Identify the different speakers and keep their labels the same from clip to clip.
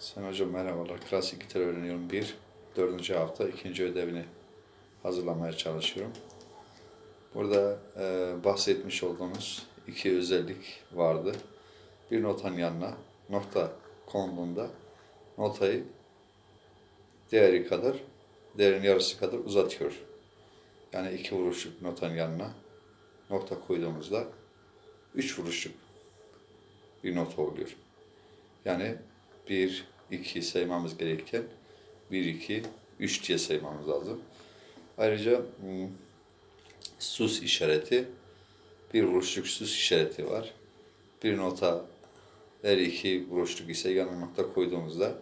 Speaker 1: Sen hocam merhabalar. Klasik gitar öğreniyorum. Bir, dördüncü hafta ikinci ödevini hazırlamaya çalışıyorum. Burada e, bahsetmiş olduğumuz iki özellik vardı. Bir notanın yanına nokta konduğunda notayı değeri kadar, değerin yarısı kadar uzatıyor. Yani iki vuruşluk notanın yanına nokta koyduğumuzda üç vuruşluk bir nota oluyor. Yani 1, 2 saymamız gerekirken 1, 2, 3 diye saymamız lazım. Ayrıca hmm, sus işareti, bir vuruşluk sus işareti var. Bir nota her iki vuruşluk ise yanına nokta koyduğumuzda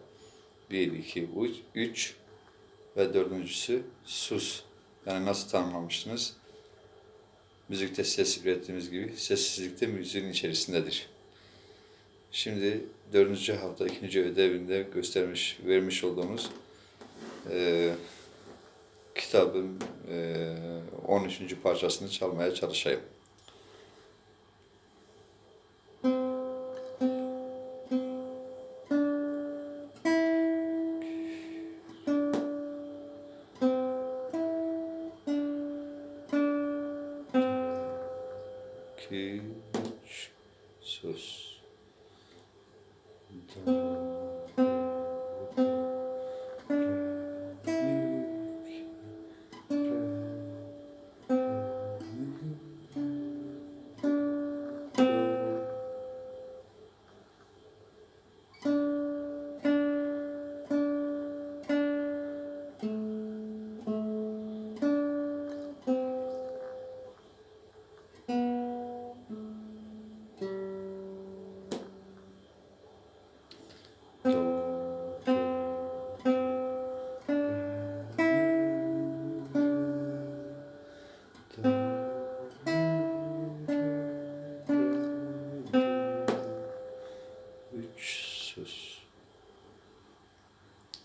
Speaker 1: 1, 2, 3 ve dördüncüsü sus. Yani nasıl tanımlamıştınız? Müzikte ses ürettiğimiz gibi sessizlikte müziğin içerisindedir. Şimdi dördüncü hafta ikinci ödevinde göstermiş, vermiş olduğumuz e, kitabın e, 13. parçasını çalmaya çalışayım. İki, üç, sus. Üç sus.